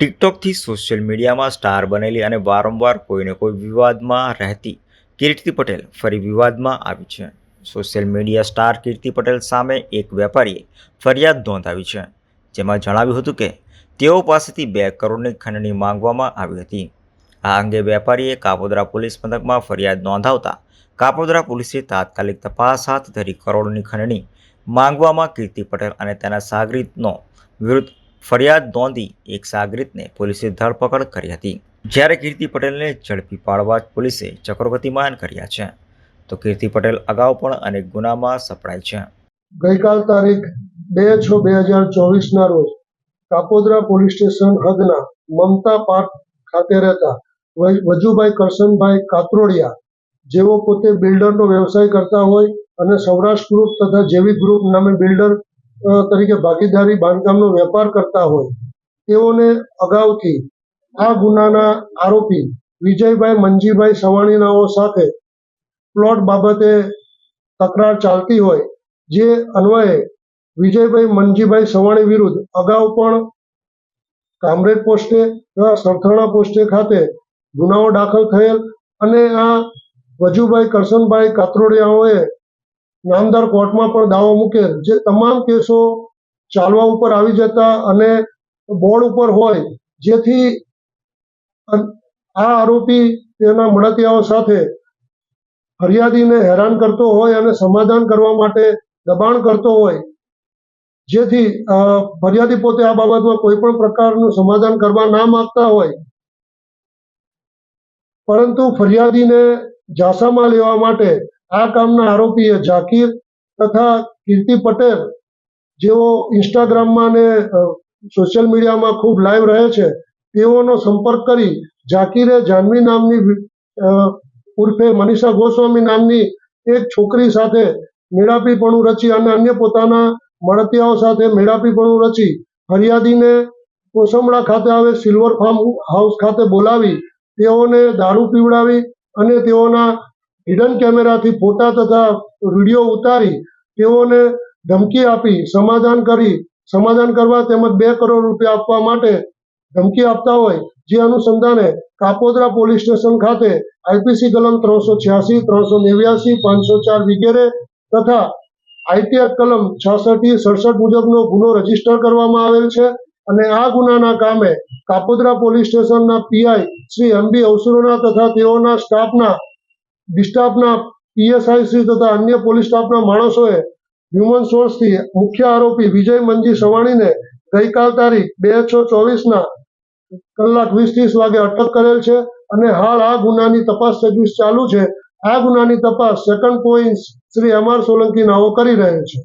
ટિકટોકથી social મીડિયામાં star બનેલી અને વારંવાર કોઈને કોઈ વિવાદમાં રહેતી કીર્તિ પટેલ ફરી વિવાદમાં આવી છે. Social media star Kirti Patel સામે એક વેપારીએ ફરિયાદ નોંધાવી છે, જેમાં જણાવ્યું હતું કે તેઓ પાસેથી બે કરોડની ખંડણી માંગવામાં આવી હતી. આ અંગે વેપારીએ કાપોદરા પોલીસ મથકમાં ફરિયાદ નોંધાવતા કાપોદરા પોલીસે તાત્કાલિક તપાસ હાથ ધરી કરોડની ખંડણી માંગવામાં કીર્તિ પટેલ અને તેના સાગરીતનો વિરુદ્ધ ફરિયાદ નોંધી એક સાગરીતને પોલીસે ધરપકડ કરી હતી. જ્યારે કીર્તિ પટેલને ઝડપી પાડવા પોલીસે ચક્રવર્તીમાન કર્યા છે, તો કીર્તિ પટેલ અગાઉ પણ અનેક ગુનામાં સપડાય છે. ગઈકાલ તારીખ બે છ બે હજાર ચોવીસના રોજ કાપોદરા પોલીસ સ્ટેશન હદના મમતા પાર્ક ખાતે રહેતા વજ- વજુભાઈ કરશનભાઈ કાતરોડિયા, જેઓ પોતે બિલ્ડરનો વ્યવસાય કરતા હોય અને સૌરાષ્ટ્ર ગ્રુપ તથા જેવી ગ્રુપ નામે બિલ્ડર તરીકે ભાગીદારી બાંધકામનો વેપાર કરતા હોય, તેઓને અગાઉથી આ ગુનાના આરોપી વિજયભાઈ મંજીભાઈ સવાણીનાઓ સાથે પ્લોટ બાબતે તકરાર ચાલતી હોય, જે અન્વયે વિજયભાઈ મનજીભાઈ સવાણી વિરુદ્ધ અગાઉ પણ કામરેજ પોસ્ટે સરથાણા પોસ્ટે ખાતે ગુનાઓ દાખલ થયેલ અને આ વજુભાઈ કરશનભાઈ કાતરોડિયાઓએ નામદાર કોર્ટમાં પણ દાવો મૂકેલ જે તમામ કેસો ચાલવા ઉપર આવી જતા અને બોર્ડ ઉપર હોય, જેથી આ આરોપી તેના મળતિયાઓ સાથે ફરિયાદીને હેરાન કરતો હોય અને સમાધાન કરવા માટે દબાણ કરતો હોય. જેથી ફરિયાદી પોતે આ બાબતમાં કોઈ પણ પ્રકારનું સમાધાન કરવા ના માંગતા હોય. પરંતુ ફરિયાદીને ઝાંસામાં લેવા માટે આ કામના આરોપીએ ઝાકીર તથા કીર્તિ પટેલ, જેઓ ઇન્સ્ટાગ્રામમાં અને સોશિયલ મીડિયામાં ખૂબ લાઈવ રહે છે, તેઓનો સંપર્ક કરી ઝાકીરે જાનવી નામની ઉર્ફે મનીષા ગોસ્વામી નામની એક છોકરી સાથે મેળાપીપણું રચી અને અન્ય પોતાના મળતિયાઓ સાથે મેળાપીપણું રચી ફરિયાદીને કોસમડા ખાતે આવે સિલ્વર ફાર્મ હાઉસ ખાતે બોલાવી તેઓને દારૂ પીવડાવી અને તેઓના હિડન કેમેરાથી ફોટા તથા વીડિયો ઉતારી તેઓને ધમકી આપી, સમાધાન કરી. સમાધાન કરવા તેમજ બે કરોડ રૂપિયા આપવા માટે ધમકી આપતા હોય જે અનુસંધાને કાપોદ્રા પોલીસ સ્ટેશન ખાતે આઈપીસી કલમ ત્રણસો છ્યાસી, ત્રણસો નેવ્યાસી, પાંચસો ચાર વગેરે તથા આઈટીઆર કલમ છાસઠ સડસઠ મુજબનો ગુનો રજિસ્ટર કરવામાં આવેલ છે અને આ ગુનાના કામે કાપોદ્રા પોલીસ સ્ટેશનના પીઆઈ શ્રી એમ બી અવસરોના તથા તેઓના સ્ટાફના ડિસ્ટાફના પીએસઆઈસી તથા અન્ય પોલીસ સ્ટાફના માણસોએ હ્યુમન સોર્સથી મુખ્ય આરોપી વિજય મંજી સવાણીને ગઈકાલ તારીખ બે છ ચોવીસના કલાક વીસ ત્રીસ વાગે અટક કરેલ છે અને હાલ આ ગુનાની તપાસ સર્વિસ ચાલુ છે. આ ગુનાની તપાસ second point Shri M R Solanki નાઓ કરી રહેલ છે.